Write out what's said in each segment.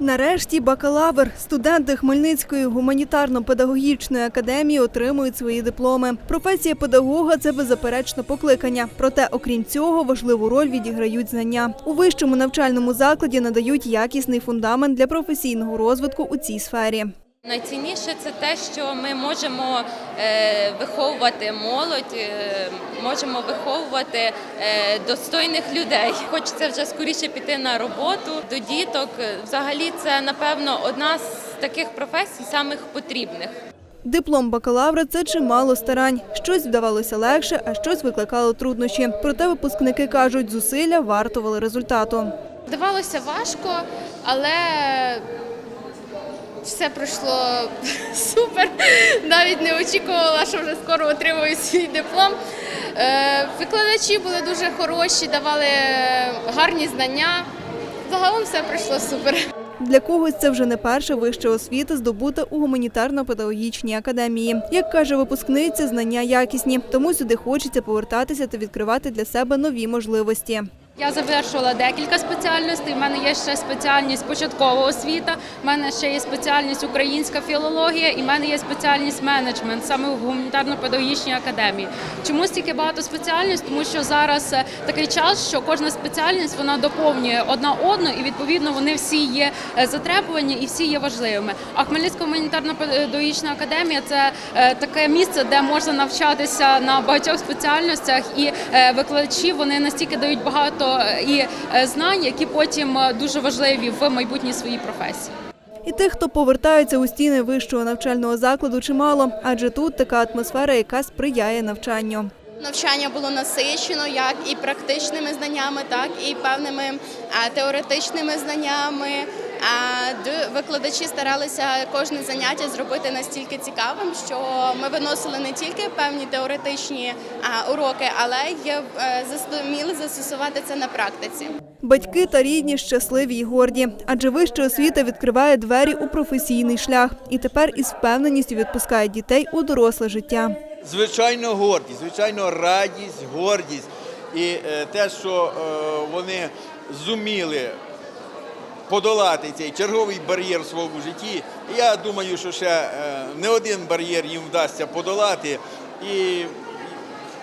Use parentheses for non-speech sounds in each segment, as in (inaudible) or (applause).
Нарешті бакалавр. Студенти Хмельницької гуманітарно-педагогічної академії отримують свої дипломи. Професія педагога це беззаперечно покликання. Проте, окрім цього, важливу роль відіграють знання. У вищому навчальному закладі надають якісний фундамент для професійного розвитку у цій сфері. Найцінніше це те, що ми можемо е, виховувати молодь, е, можемо виховувати е, достойних людей. Хочеться вже скоріше піти на роботу до діток. Взагалі, це напевно одна з таких професій самих потрібних. Диплом бакалавра це чимало старань. Щось вдавалося легше, а щось викликало труднощі. Проте випускники кажуть, зусилля вартували результату. Давалося важко, але все пройшло (laughs) супер. Навіть не очікувала, що вже скоро отримую свій диплом. Е, Викладачі були дуже хороші, давали гарні знання. Загалом все пройшло супер. Для когось це вже не перша вища освіта, здобута у гуманітарно-педагогічній академії. Як каже випускниця, знання якісні, тому сюди хочеться повертатися та відкривати для себе нові можливості. Я завершувала декілька спеціальностей. У мене є ще спеціальність початкова освіта. У мене ще є спеціальність українська філологія, і в мене є спеціальність менеджмент саме в гуманітарно-педагогічній академії. Чому стільки багато спеціальностей? Тому що зараз е, такий час, що кожна спеціальність вона доповнює одна одну, і відповідно вони всі є е, затребувані і всі є важливими. А Хмельницька гуманітарно-педагогічна академія це е, таке місце, де можна навчатися на багатьох спеціальностях, і викладачі вони настільки дають багато і е, знань, які потім е, дуже важливі в майбутній своїй професії. І тих, хто повертається у стіни вищого навчального закладу, чимало, адже тут така атмосфера, яка сприяє навчанню. Навчання було насичено як і практичними знаннями, так і певними теоретичними знаннями. А викладачі старалися кожне заняття зробити настільки цікавим, що ми виносили не тільки певні теоретичні уроки, але й е, застосувати це на практиці. Батьки та рідні щасливі й горді, адже вища освіта відкриває двері у професійний шлях і тепер із впевненістю відпускає дітей у доросле життя. Звичайно, гордість, звичайно, радість, гордість. І е, те, що е, вони зуміли подолати цей черговий бар'єр в своєму житті. Я думаю, що ще е, не один бар'єр їм вдасться подолати. І,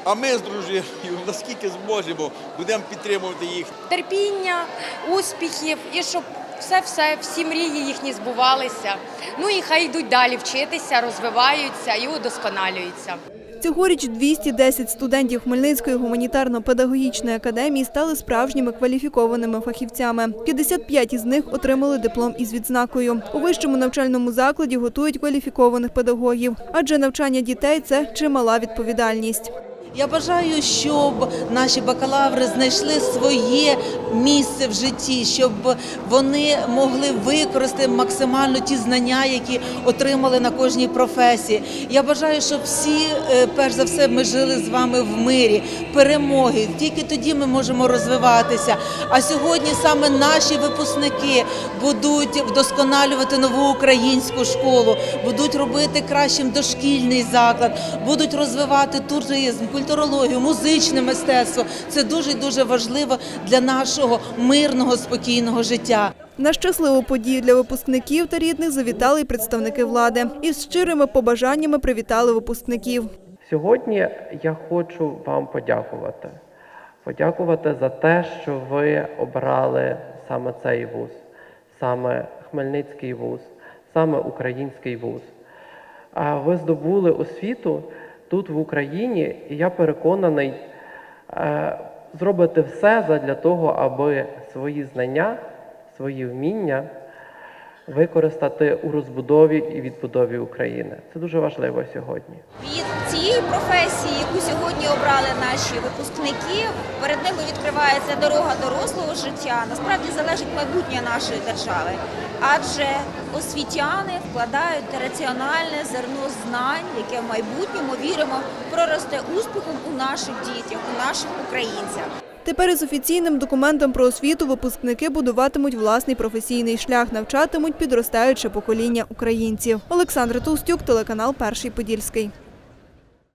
а ми з дружиною, (laughs) наскільки зможемо, будемо підтримувати їх. терпіння, успіхів і щоб все, все, всі мрії їхні збувалися. Ну і хай йдуть далі вчитися, розвиваються і удосконалюються. Цьогоріч 210 студентів Хмельницької гуманітарно-педагогічної академії стали справжніми кваліфікованими фахівцями. 55 із них отримали диплом із відзнакою. У вищому навчальному закладі готують кваліфікованих педагогів, адже навчання дітей це чимала відповідальність. Я бажаю, щоб наші бакалаври знайшли своє місце в житті, щоб вони могли використати максимально ті знання, які отримали на кожній професії. Я бажаю, щоб всі, е, перш за все, ми жили з вами в мирі, перемоги. Тільки тоді ми можемо розвиватися. А сьогодні саме наші випускники будуть вдосконалювати нову українську школу, будуть робити кращим дошкільний заклад, будуть розвивати туризм, культурологію, музичне мистецтво. Це дуже дуже важливо для нашого мирного спокійного життя. На щасливу подію для випускників та рідних завітали й представники влади. Із щирими побажаннями привітали випускників. Сьогодні я хочу вам подякувати. Подякувати за те, що ви обрали саме цей вуз, саме Хмельницький вуз, саме український вуз. А ви здобули освіту тут в Україні, і я переконаний, зробити все для того, аби свої знання, свої вміння використати у розбудові і відбудові України. Це дуже важливо сьогодні. Від цієї професії, яку сьогодні обрали наші випускники, перед ними відкривається дорога дорослого життя. Насправді залежить майбутнє нашої держави, адже освітяни вкладають раціональне зерно знань, яке в майбутньому віримо проросте успіхом у наших дітях, у наших українцях. Тепер із офіційним документом про освіту випускники будуватимуть власний професійний шлях, навчатимуть підростаюче покоління українців. Олександра Толстюк, телеканал Перший Подільський.